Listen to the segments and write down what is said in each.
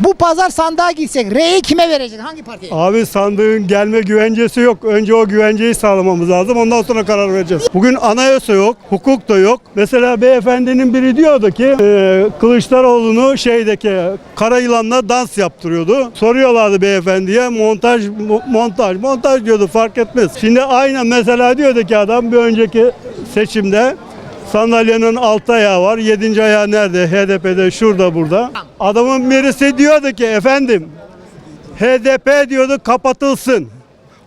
Bu pazar sandığa gitsek R'yi kime vereceksin? Hangi partiye? Abi sandığın gelme güvencesi yok. Önce o güvenceyi sağlamamız lazım. Ondan sonra karar vereceğiz. Bugün anayasa yok, hukuk da yok. Mesela beyefendinin biri diyordu ki e, Kılıçdaroğlu'nu şeydeki kara yılanla dans yaptırıyordu. Soruyorlardı beyefendiye montaj mo- montaj montaj diyordu fark etmez. Şimdi aynen mesela diyordu ki adam bir önceki seçimde Sandalyenin alt ayağı var. Yedinci ayağı nerede? HDP'de şurada burada. Adamın birisi diyordu ki efendim HDP diyordu kapatılsın.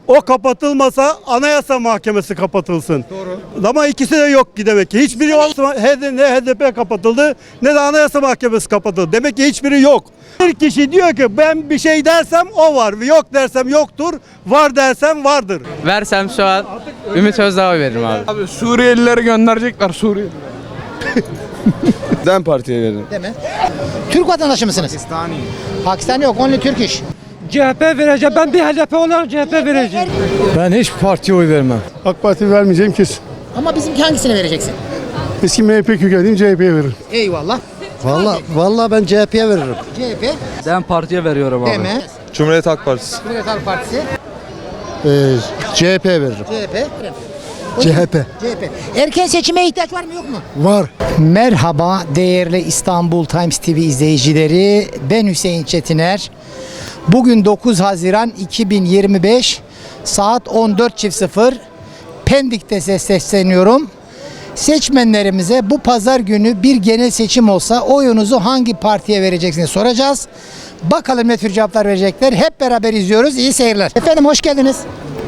O kapatılmasa anayasa mahkemesi kapatılsın. Doğru. Ama ikisi de yok ki demek ki. Hiçbiri olsa ne HDP kapatıldı ne de anayasa mahkemesi kapatıldı. Demek ki hiçbiri yok. Bir kişi diyor ki ben bir şey dersem o var. Yok dersem yoktur. Var dersem vardır. Versem şu an Ümit Özdağ'a veririm abi. Abi Suriyelileri gönderecekler Suriye. Den partiye veririm. Değil mi? Türk vatandaşı mısınız? Pakistani. Pakistani yok. Only Türk iş. CHP vereceğim. Ben bir HDP olarak CHP vereceğim. Ben hiç partiye oy vermem. AK Parti vermeyeceğim kesin. Ama bizimki hangisine vereceksin? Eski MHP kökenliyim CHP'ye veririm. Eyvallah. Valla valla ben CHP'ye veririm. CHP. Ben partiye veriyorum DM. Cumhuriyet Halk Partisi. Cumhuriyet Halk Partisi. Ee, CHP veririm. CHP. CHP. CHP. Erken seçime ihtiyaç var mı yok mu? Var. Merhaba değerli İstanbul Times TV izleyicileri. Ben Hüseyin Çetiner. Bugün 9 Haziran 2025 saat 14.00 Pendik'te ses- sesleniyorum. Seçmenlerimize bu pazar günü bir genel seçim olsa oyunuzu hangi partiye vereceksiniz soracağız. Bakalım ne tür cevaplar verecekler. Hep beraber izliyoruz. İyi seyirler. Efendim hoş geldiniz.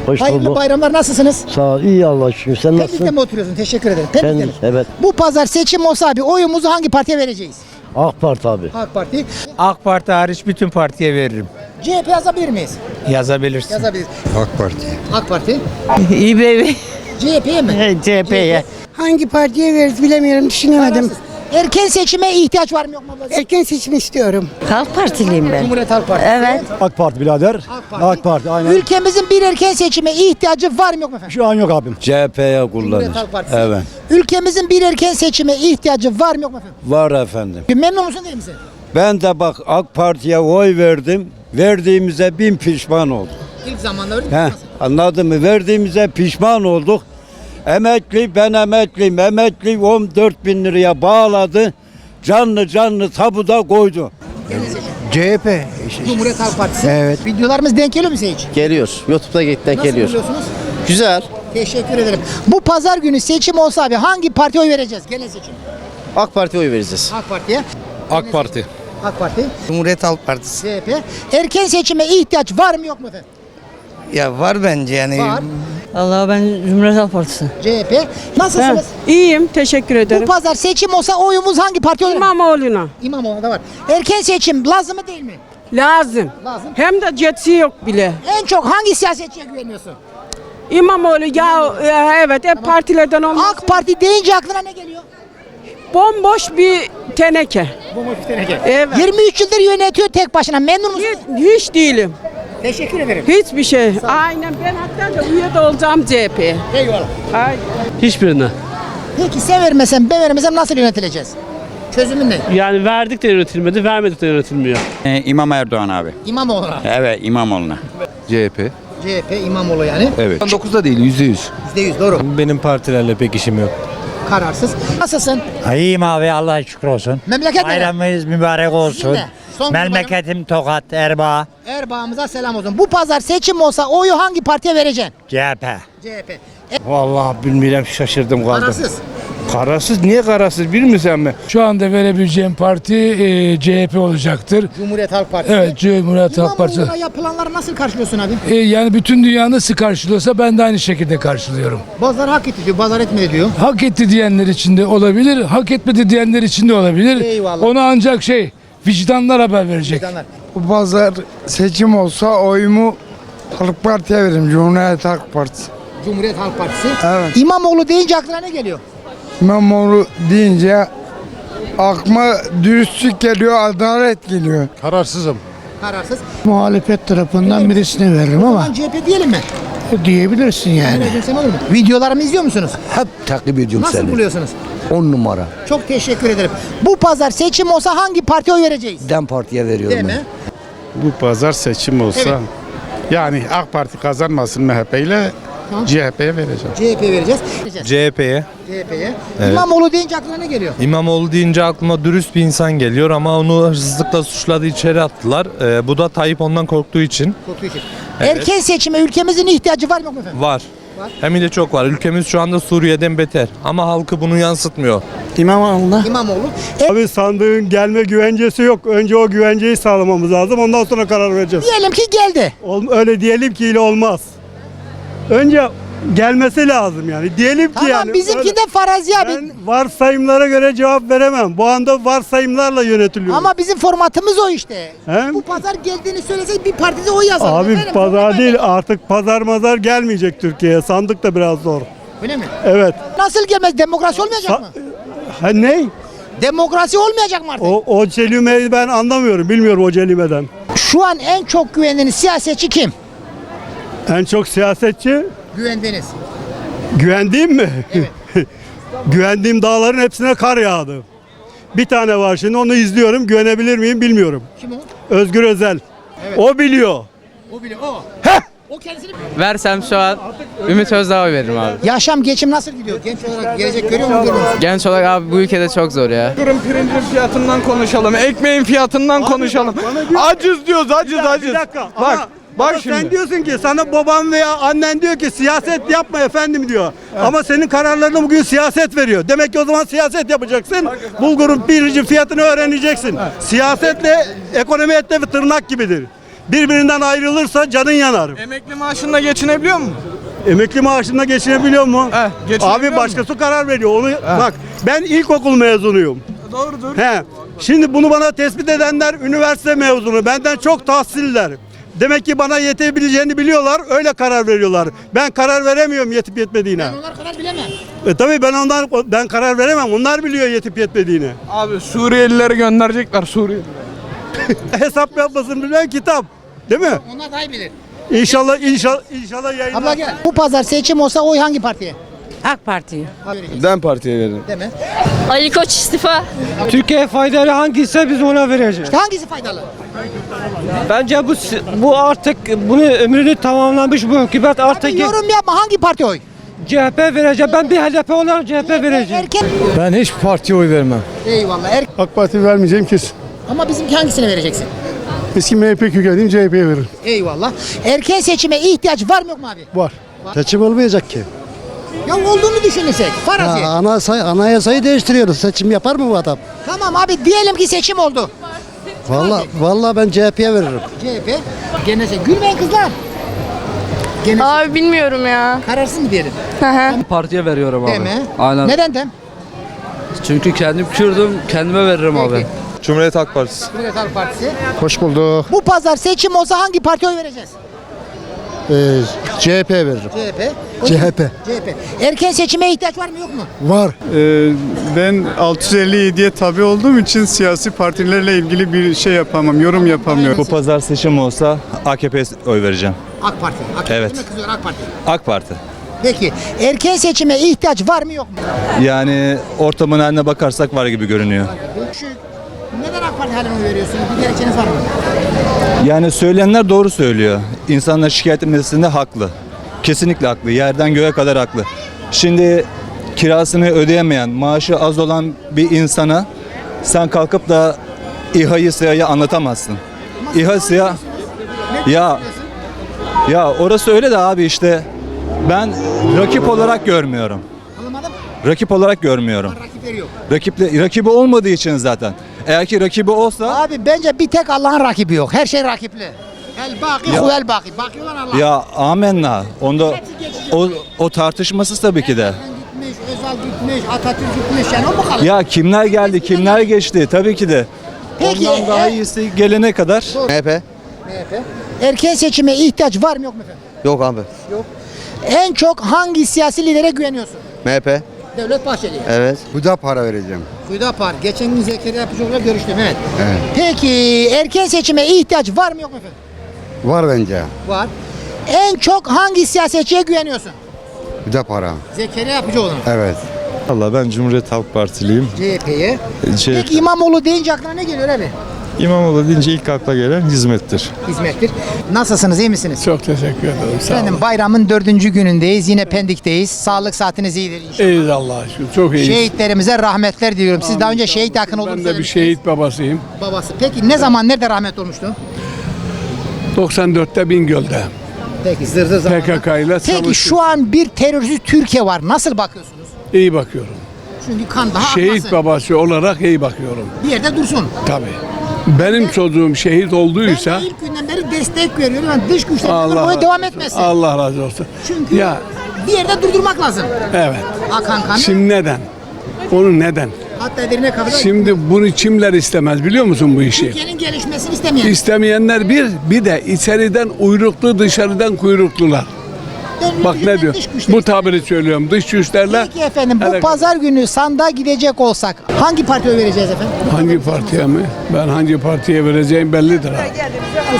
Hoş Hayırlı bulduk. bayramlar nasılsınız? Sağ ol. İyi Allah şükür. Sen Pendik'te nasılsın? mi oturuyorsun? Teşekkür ederim. Pendik'te Pendik, evet. Bu pazar seçim olsa abi oyumuzu hangi partiye vereceğiz? AK Parti abi. AK Parti. AK Parti hariç bütün partiye veririm. CHP yazabilir miyiz? Yazabilirsin. Yazabiliriz. AK Parti. AK Parti. İBB CHP'ye mi? CHP'ye. Hangi partiye veririz bilemiyorum düşünemedim. Kararsız. Erken seçime ihtiyaç var mı yok mu? Erken seçim istiyorum. Halk Partiliyim ben. Cumhuriyet Halk Partisi. Evet. AK Parti birader. AK Parti. aynen. Ülkemizin bir erken seçime ihtiyacı var mı yok mu efendim? Şu an yok abim. CHP'ye Cumhuriyet Halk Partisi. Evet. Ülkemizin bir erken seçime ihtiyacı var mı yok mu efendim? Var efendim. Memnun musun değil misin? Ben de bak AK Parti'ye oy verdim. Verdiğimize bin pişman olduk. İlk zamanda öyle Heh, anladın mı? Verdiğimize pişman olduk. Emekli, ben emekliyim. Emekli 14 bin liraya bağladı. Canlı canlı tabuda koydu. CHP. Cumhuriyet Halk Partisi. Evet. Videolarımız denk geliyor mu size hiç? Geliyor. YouTube'da denk Nasıl geliyor. buluyorsunuz? Güzel. Teşekkür ederim. Bu pazar günü seçim olsa abi hangi partiye oy vereceğiz? Genel seçim. AK Parti'ye oy vereceğiz. AK Parti'ye. AK Parti. AK Parti. Cumhuriyet Halk Partisi. CHP. Erken seçime ihtiyaç var mı yok mu efendim? Ya var bence yani. Var. Allah ben Cumhuriyet Halk Partisi. CHP. Nasılsınız? İyiyim teşekkür Bu ederim. pazar seçim olsa oyumuz hangi parti olur? İmamoğlu'na İmamoğlu da var. Erken seçim lazım mı değil mi? lazım. Lazım. Hem de cetsi yok bile. En çok hangi siyasetçiye güveniyorsun? İmamoğlu ya e, evet hep partilerden olmaz. AK Parti deyince aklına ne geliyor? Bomboş bir teneke. Bomboş bir teneke. Evet. 23 yıldır yönetiyor tek başına. Memnun musun? Hiç, hiç değilim. Teşekkür ederim. Hiçbir şey. Aynen ben hatta da üye de olacağım CHP'ye. Eyvallah. Ay. Hiçbirine. Peki sen vermesen ben vermesem nasıl yönetileceğiz? Çözümün ne? Yani verdik de yönetilmedi, vermedik de yönetilmiyor. İmam Erdoğan abi. İmamoğlu'na. Evet İmamoğlu'na. CHP. CHP İmamoğlu yani. Evet. 9'da değil %100. %100 doğru. Benim partilerle pek işim yok. Kararsız. Nasılsın? İyiyim abi Allah'a şükür olsun. Memleket? Bayramımız mübarek olsun. Son Memleketim Tokat, Erbaa, Erbağımıza selam olsun. Bu pazar seçim olsa oyu hangi partiye vereceksin? CHP. CHP. Vallahi bilmiyorum şaşırdım kaldım. Kararsız. Kararsız niye kararsız bilmiyorsun mi? Şu anda verebileceğim parti e, CHP olacaktır. Cumhuriyet Halk Partisi. Evet Cumhuriyet Halk Partisi. İmamoğlu'na yapılanları nasıl karşılıyorsun abi? E, yani bütün dünya nasıl karşılıyorsa ben de aynı şekilde karşılıyorum. Bazıları hak etti diyor, bazıları etmedi diyor. Hak etti diyenler için de olabilir, hak etmedi diyenler için de olabilir. Eyvallah. Ona ancak şey vicdanlar haber verecek. İnsanlar. Bu pazar seçim olsa oyumu Halk Parti'ye veririm. Cumhuriyet Halk Partisi. Cumhuriyet Halk Partisi. Evet. İmamoğlu deyince aklına ne geliyor? İmamoğlu deyince aklıma dürüstlük geliyor, adalet geliyor. Kararsızım. Kararsız. Muhalefet tarafından birisine veririm ama CHP diyelim mi? diyebilirsin yani. Ne desem olur mu? Videolarımı izliyor musunuz? Hep takip ediyorum Nasıl seni. buluyorsunuz? 10 numara. Çok teşekkür ederim. Bu pazar seçim olsa hangi partiye oy vereceğiz? Dem Parti'ye veriyorum Değil mi? Bu pazar seçim olsa Evet. yani AK Parti kazanmasın MHP ile CHP'ye vereceğim. CHP vereceğiz. CHP'ye. CHP'ye. İmamoğlu deyince aklına ne geliyor? İmamoğlu deyince aklıma dürüst bir insan geliyor ama onu hırsızlıkla suçladı içeri attılar. Ee, bu da Tayyip ondan korktuğu için Korktuğu için. Erken seçime ülkemizin ihtiyacı var mı yok mu efendim? var. Hem de çok var. Ülkemiz şu anda Suriye'den beter. Ama halkı bunu yansıtmıyor. İmamoğlu'na. İmamoğlu. E, Abi sandığın gelme güvencesi yok. Önce o güvenceyi sağlamamız lazım. Ondan sonra karar vereceğiz. diyelim ki geldi. Ol- öyle diyelim ki ile olmaz. Önce gelmesi lazım yani. Diyelim ki Tamam yani. bizimki öyle- de farazi abi. Ben varsayımlara göre cevap veremem. Bu anda varsayımlarla yönetiliyor. Ama bizim formatımız o işte. He? Bu pazar geldiğini söylesek bir partide oy yazalım. Abi pazar değil artık pazar mazar gelmeyecek Türkiye'ye. Sandık da biraz zor. Öyle mi? Evet. Nasıl gelmez? Demokrasi olmayacak Sa- mı? ha ne? Demokrasi olmayacak mı artık? O, o kelimeyi ben anlamıyorum. Bilmiyorum o kelimeden. Şu an en çok güvendiğiniz siyasetçi kim? En çok siyasetçi Güvendiğiniz. güvendiğim mi? Güvendiğim dağların hepsine kar yağdı. Bir tane var şimdi onu izliyorum. Güvenebilir miyim bilmiyorum. Kim o? Özgür Özel. O biliyor. O bile o. O kendisini Versem şu an Ümit Özdağ'a oy veririm abi. Yaşam, geçim nasıl gidiyor? Genç olarak gelecek görüyor musun? görmüyor musun? Genç olarak abi bu ülkede çok zor ya. Pirincin fiyatından konuşalım, ekmeğin fiyatından konuşalım. Aciz diyoruz, bir dakika. Bak, Ama- bak ama şimdi. Sen diyorsun ki sana baban veya annen diyor ki siyaset yapma efendim diyor. Ama senin kararlarına bugün siyaset veriyor. Demek ki o zaman siyaset yapacaksın. Bulgurun pirinci fiyatını öğreneceksin. Siyasetle ekonomi etle ve tırnak gibidir. Birbirinden ayrılırsa canın yanar. Emekli maaşınla geçinebiliyor musun? Emekli maaşında geçinebiliyor mu? Heh, geçinebiliyor Abi mu? başkası karar veriyor. Onu bak ben ilkokul mezunuyum. Doğrudur. He. Şimdi bunu bana tespit edenler üniversite mezunu. Benden çok tahsiller. Demek ki bana yetebileceğini biliyorlar. Öyle karar veriyorlar. Ben karar veremiyorum yetip yetmediğine. Onlar kadar bilemem. E tabii ben ondan ben karar veremem. Onlar biliyor yetip yetmediğini. Abi Suriyelileri gönderecekler Suriye. Hesap yapmasın bilen kitap. Değil mi? Onlar daha iyi bilir. İnşallah inşallah inşallah Abla yayınlar. gel. Bu pazar seçim olsa oy hangi partiye? AK Parti. Dem Parti'ye veririm. Değil mi? Ali Koç istifa. Türkiye'ye faydalı hangisi biz ona vereceğiz. İşte hangisi faydalı? Bence bu bu artık bunu ömrünü tamamlamış bu hükümet artık Abi yorum yapma hangi parti oy? CHP verecek. Ben bir HDP olarak CHP vereceğim. Erken. Ben hiç partiye oy vermem. Eyvallah. Er... AK Parti vermeyeceğim kesin. Ama bizimki hangisine vereceksin? Eski MHP kökenliyim CHP'ye veririm. Eyvallah. Erken seçime ihtiyaç var mı yok mu abi? Var. Seçim olmayacak ki. Ya olduğunu düşünürsek. Farazi. anayasayı, anayasayı değiştiriyoruz. Seçim yapar mı bu adam? Tamam abi diyelim ki seçim oldu. Vallahi vallahi ben CHP'ye veririm. CHP. Gene şey. Gülmeyin kızlar. Gene Abi bilmiyorum ya. kararsız mı diyelim? Partiye veriyorum abi. Değil mi? Aynen. Neden dem? Çünkü kendim Kürdüm, kendime veririm Peki. Cumhuriyet Halk Partisi. Cumhuriyet Halk Partisi. Hoş bulduk. Bu pazar seçim olsa hangi partiye oy vereceğiz? Ee, CHP veririm. CHP. CHP. CHP. Erken seçime ihtiyaç var mı yok mu? Var. Ee, ben 657'ye tabi olduğum için siyasi partilerle ilgili bir şey yapamam, yorum yapamıyorum. Bu pazar seçim olsa AKP'ye oy vereceğim. AK Parti. AK Evet. Kızıyor AK Parti? AK Parti. Peki erken seçime ihtiyaç var mı yok mu? Yani ortamın haline bakarsak var gibi görünüyor. Şu neden AK Parti haline oy veriyorsunuz? Bir gerekçeniz var mı? Yani söyleyenler doğru söylüyor. İnsanlar şikayet etmesinde haklı. Kesinlikle haklı. Yerden göğe kadar haklı. Şimdi kirasını ödeyemeyen, maaşı az olan bir insana sen kalkıp da İHA'yı SİHA'yı anlatamazsın. İHA SİHA ya ya orası öyle de abi işte ben rakip olarak görmüyorum. Anlamadım. Rakip olarak görmüyorum. Rakipleri yok. Rakiple, rakibi olmadığı için zaten. Eğer ki rakibi olsa Abi bence bir tek Allah'ın rakibi yok. Her şey rakipli. El baki, Ya. huvel baki. Bakıyorlar Allah'a. Ya amenna. Onda o, o tartışmasız tabii ki de. Gitmiş, Özal gitmiş, Atatürk gitmiş. Yani o mu kalır? Ya kimler geldi, kimler geçti tabii ki de. Peki, Ondan daha e- iyisi gelene kadar MHP? MHP. Erken seçime ihtiyaç var mı yok mu efendim? Yok abi. En çok hangi siyasi lidere güveniyorsun? MHP? Devlet Bahçeli'ye. Evet. Bu da para vereceğim. Hüdapar. Geçen gün Zekeriya Yapıcıoğlu'yla görüştüm evet. Evet. Peki erken seçime ihtiyaç var mı yok mu efendim? Var bence. Var. En çok hangi siyasetçiye güveniyorsun? Bu da para. Zekeriya Yapıcıoğlu'na. Evet. Valla ben Cumhuriyet Halk Partiliyim. CHP'ye. CHP. Peki İmamoğlu deyince aklına ne geliyor abi? İmamoğlu deyince ilk akla gelen hizmettir. Hizmettir. Nasılsınız iyi misiniz? Çok teşekkür ederim. Sağ Efendim bayramın dördüncü günündeyiz. Yine Pendik'teyiz. Sağlık saatiniz iyidir inşallah. İyiyiz Allah'a şükür. Çok iyiyiz. Şehitlerimize rahmetler diliyorum. Siz daha önce şehit yakın oldunuz. ben de bir şehit babasıyım. Babası. Peki ne zaman nerede rahmet olmuştu? 94'te Bingöl'de. Peki zır zır zaman. PKK ile Peki savaştık. şu an bir terörsüz Türkiye var. Nasıl bakıyorsunuz? İyi bakıyorum. Çünkü kan daha Şehit akmasın. babası olarak iyi bakıyorum. Bir yerde dursun. Tabii. Benim çocuğum şehit Ben olduysa de ilk günden beri destek veriyorum. Yani dış güçler Allah devam etmesin. Allah razı olsun. Çünkü Ya bir yerde durdurmak lazım. evet. Akan kan. Şimdi neden? Onu neden? Hatta derine kadar. Şimdi bunu kimler istemez biliyor musun bu işi? Türkiye'nin gelişmesini istemeyen. İstemeyenler bir, bir de içeriden uyruklu dışarıdan kuyruklular. Bak ne diyor? Bu tabiri söylüyorum. Dış güçlerle Peki efendim bu Hele- pazar günü sandığa gidecek olsak hangi partiye vereceğiz efendim? hangi partiye mi? Ben hangi partiye vereceğim bellidir ha.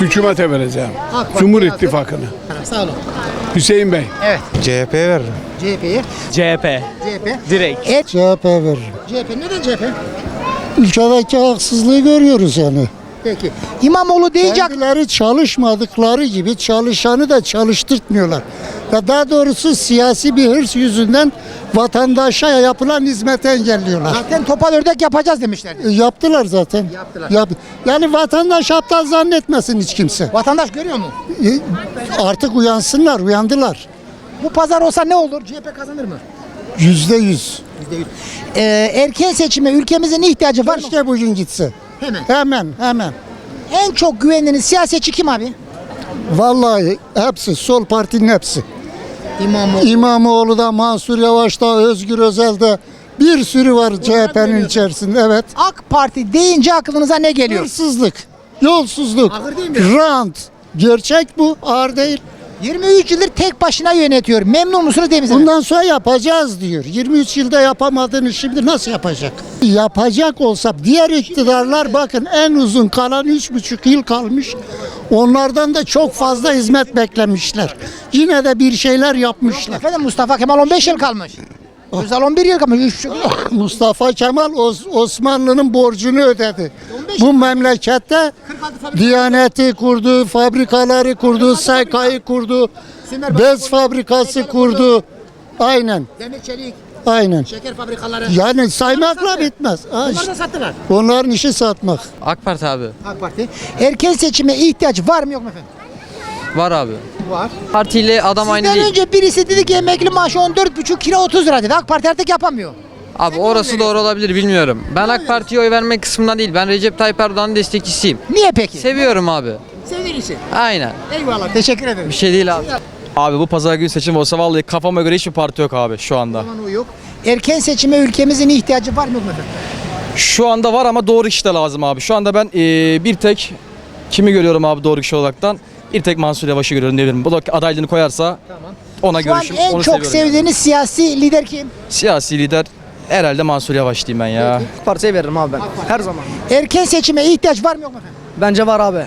Hükümete vereceğim. AK Parti Cumhur yazdı. İttifakı'nı. Sağ olun. Hüseyin Bey. Evet. CHP'ye veririm. CHP'ye. CHP. CHP. Direkt. Et. CHP veririm. CHP. Neden CHP? Ülkedeki haksızlığı görüyoruz yani. Peki. İmamoğlu deyince ak- Kendileri çalışmadıkları gibi çalışanı da çalıştırtmıyorlar. Ya daha doğrusu siyasi bir hırs yüzünden vatandaşa yapılan hizmeti engelliyorlar. zaten topal ördek yapacağız demişlerdi. E, Yaptılar zaten. Yaptılar. Yap- yani vatandaş aptal zannetmesin hiç kimse. Vatandaş görüyor mu? E, Artık uyansınlar, uyandılar. Bu pazar olsa ne olur? CHP kazanır mı? Yüzde yüz. Ee, erken seçime ülkemizin ihtiyacı var mı? Keşke bugün gitse. Hemen. Hemen, hemen. En çok güvendiğiniz siyasetçi kim abi? Vallahi hepsi, sol partinin hepsi. İmamoğlu. İmamoğlu da, Mansur Yavaş da, Özgür Özel de bir sürü var CHP'nin içerisinde. Evet. AK Parti deyince aklınıza ne geliyor? Hırsızlık, yolsuzluk, Ağır değil mi? rant. Gerçek bu, ağır değil. 23 yıldır tek başına yönetiyor. Memnun musunuz değil misiniz? Bundan sonra yapacağız diyor. 23 yılda yapamadığını şimdi nasıl yapacak? Yapacak olsa diğer iktidarlar bakın en uzun kalan 3,5 yıl kalmış. Onlardan da çok fazla hizmet beklemişler. Yine de bir şeyler yapmışlar. Efendim Mustafa Kemal 15 yıl kalmış. Özal 11 yıl kalmış. Üç yıl. Mustafa Kemal Os- Osmanlı'nın borcunu ödedi. Bu memlekette Diyaneti kurdu, fabrikaları kurdu, SK'yı kurdu, bez fabrikası kurdu. Aynen, Demir çelik, aynen. şeker fabrikaları. Yani saymakla bitmez. Ha Bunları işte. da sattılar. Onların işi satmak. AK Parti abi. AK Parti. Erken seçime ihtiyaç var mı yok mu efendim? Var abi. Var. Partiyle adam Sizden önce birisi dedi ki emekli maaşı 14,5 kira 30 lira dedi. AK Parti artık yapamıyor. Abi orası doğru olabilir bilmiyorum. Ben AK Parti'ye oy vermek kısmından değil. Ben Recep Tayyip Erdoğan'ın destekçisiyim. Niye peki? Seviyorum abi. Sevdiğin için. Aynen. Eyvallah. Teşekkür ederim. Bir şey değil abi. Abi bu pazar günü seçim olsa vallahi kafama göre hiçbir parti yok abi şu anda. Aman o yok. Erken seçime ülkemizin ihtiyacı var mı yok mu efendim? Şu anda var ama doğru kişi de lazım abi. Şu anda ben eee, bir tek kimi görüyorum abi doğru kişi olaraktan? Bir tek Mansur Yavaş'ı görüyorum diyebilirim. Bu da adaylığını koyarsa ona Şu an görüşüm. en onu çok seviyorum yani. sevdiğiniz siyasi lider kim? Siyasi lider herhalde Mansur Yavaş diyeyim ben ya. Partiye veririm abi ben. Her zaman. Erken seçime ihtiyaç var mı yok mu efendim? Bence var abi.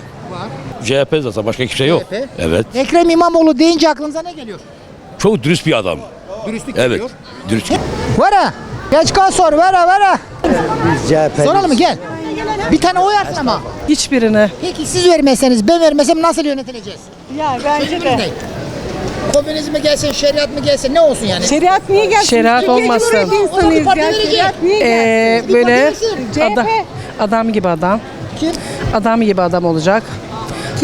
CHP zaten başka kimse yok. CHP. Evet. Ekrem İmamoğlu deyince aklınıza ne geliyor? Çok dürüst bir adam. Dürüstlük Evet. geliyor. Dürüst. Vara. Geç kal sor. Vara vara. Soralım mı gel. Bir tane oy atsın ama. Hiçbirine. Peki siz vermeseniz ben vermesem nasıl yönetileceğiz? Ya bence de. Komünizm mi gelsin, şeriat mı gelsin ne olsun yani? Şeriat niye gelsin? Şeriat olmasın. O zaman bir parti verecek. Ee, Bir böyle versin. adam, adam gibi adam. Kim? Adam gibi adam olacak.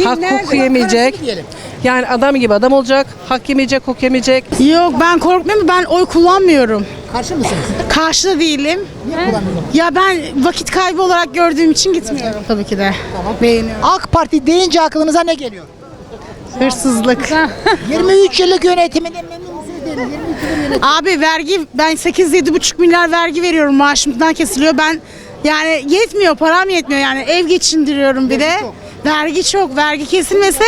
Hak hukuk yemeyecek. Karışık diyelim. Yani adam gibi adam olacak. Hak yemeyecek, hukuk yemeyecek. Yok ben korkmuyorum. Ben oy kullanmıyorum. Karşı mısınız? Karşı değilim. Niye kullanmıyorsunuz? Ya ben vakit kaybı olarak gördüğüm için gitmiyorum tabii ki de. Beğeniyorum. AK Parti deyince aklınıza ne geliyor? Hırsızlık. 23 yıllık yönetiminden memnun musunuz değil mi? 23 yıllık yönetim. Abi vergi ben 8-7,5 milyar vergi veriyorum maaşımdan kesiliyor. Ben yani yetmiyor param yetmiyor yani ev geçindiriyorum bir de. Vergi çok. Vergi kesilmese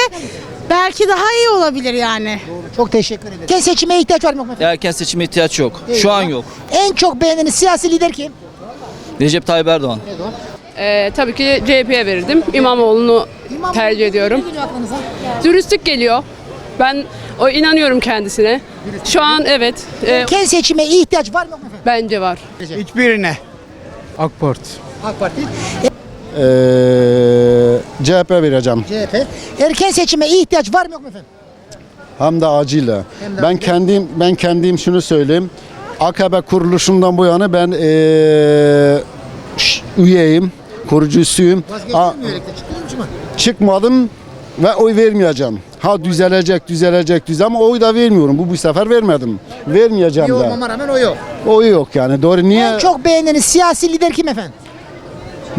belki daha iyi olabilir yani. Çok teşekkür ederim. Erken seçime ihtiyaç var mı? yok mu efendim? Erken seçime ihtiyaç yok. Eyvallah. En çok beğendiğiniz siyasi lider kim? Recep Tayyip Erdoğan. Ee, tabii ki CHP'ye verirdim. İmamoğlu'nu İmamoğlu Tercih ediyorum. Ne geliyor aklınıza? dürüstlük geliyor. Ben o inanıyorum kendisine. Şu an evet. e, Erken seçime ihtiyaç var mı yok mu efendim? Bence var. Hiçbirine. AK Parti. AK Parti, CHP vereceğim. CHP. Erken seçime ihtiyaç var mı yok mu efendim? Hem de acilen. Hem de ben kendim ben kendim şunu söyleyeyim. AKP kuruluşundan bu yana ben eee, ş- üyeyim, kurucusuyum. Mı? çıkmadım ve oy vermeyeceğim. Ha düzelecek, düzelecek, düzel ama oy da vermiyorum. Bu bu sefer vermedim. Vermeyeceğim de. olmama rağmen o yok. Oy yok yani. Doğru. Niye? En çok beğendiğiniz siyasi lider kim efendim?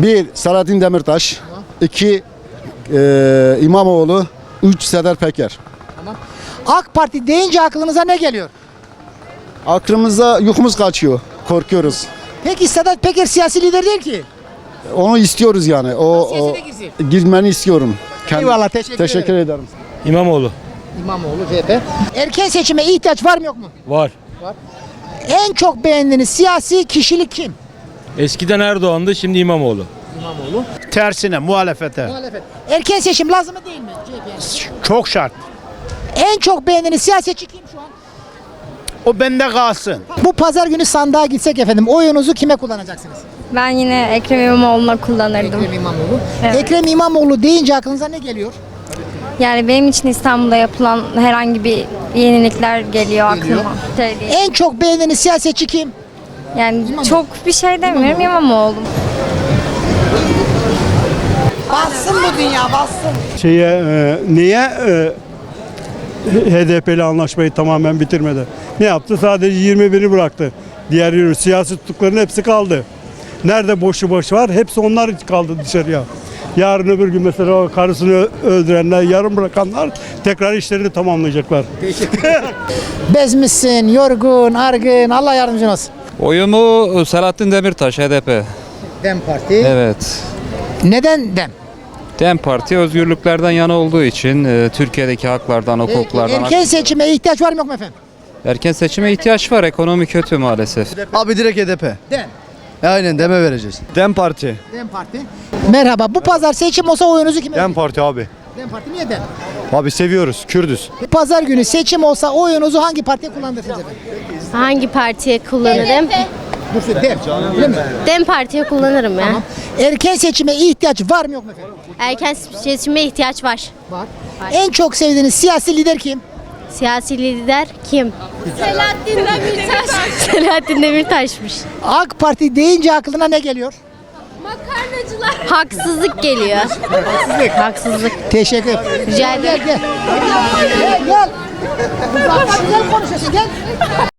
Bir Selahattin Demirtaş, iki eee, İmamoğlu, üç Sedat Peker. AK Parti deyince aklınıza ne geliyor? Aklımıza yukumuz kaçıyor. Korkuyoruz. Peki Sedat Peker siyasi lider değil ki. Onu istiyoruz yani. O, o Siyasete girsin. girmeni istiyorum. Kendi- Eyvallah teşekkür, Teşekkür ederim. ederim. İmamoğlu. İmamoğlu CHP. Erken seçime ihtiyaç var mı yok mu? Var. En çok beğendiğiniz siyasi kişilik kim? Eskiden Erdoğan'dı şimdi İmamoğlu. Tersine muhalefete. Muhalefet. Erken seçim lazım mı değil mi? CHP. Çok şart. En çok beğendiğiniz siyasetçi kim şu an? O bende kalsın. Bu pazar günü sandığa gitsek efendim oyunuzu kime kullanacaksınız? Ben yine Ekrem İmamoğlu'na kullanırdım. Ekrem İmamoğlu. Evet. Ekrem İmamoğlu deyince aklınıza ne geliyor? Yani benim için İstanbul'da yapılan herhangi bir yenilikler geliyor aklıma. Şey değil. En çok beğendiğiniz siyasetçi kim? Yani çok bir şey demiyorum İmamoğlu. Bassın bu dünya bassın. Şeye e, niye e, HDP'li anlaşmayı tamamen bitirmedi? Ne yaptı? Sadece 21'i bıraktı. Diğer yürü siyasi tutukların hepsi kaldı. Nerede boşu boş var? Hepsi onlar kaldı dışarıya. Yarın öbür gün mesela o karısını öldürenler, yarım bırakanlar tekrar işlerini tamamlayacaklar. Bezmişsin, yorgun, argın. Allah yardımcın olsun. Oyumu Selahattin Demirtaş HDP. Dem Parti. Evet. Neden Dem? Dem Parti özgürlüklerden yana olduğu için e, Türkiye'deki haklardan, hukuklardan Erken seçime ihtiyaç var mı yok mu efendim? erken seçime ihtiyaç var. Ekonomi kötü maalesef. Abi direkt HDP. Dem. Aynen deme vereceğiz. Dem Parti. Dem Parti. Merhaba. Bu pazar seçim olsa oyunuzu kime? Dem Parti abi. Dem Parti niye Dem? Abi seviyoruz. Kürdüz. Pazar günü seçim olsa oyunuzu hangi partiye kullanırsınız efendim? Hangi partiye kullanırım? Dur, Dem. Mi? Dem Parti'ye kullanırım ya. Erken seçime ihtiyaç var mı yok mu efendim? Erken seçime ihtiyaç var. Var. En çok sevdiğiniz siyasi lider kim? Siyasi lider kim? Selahattin Demirtaş. Selahattin Demirtaş'mış. AK Parti deyince aklına ne geliyor? Haksızlık geliyor. Haksızlık. Haksızlık. Teşekkür. Rica ederim. Gel gel. Gel gel. Uzaktan güzel konuşuyorsun gel.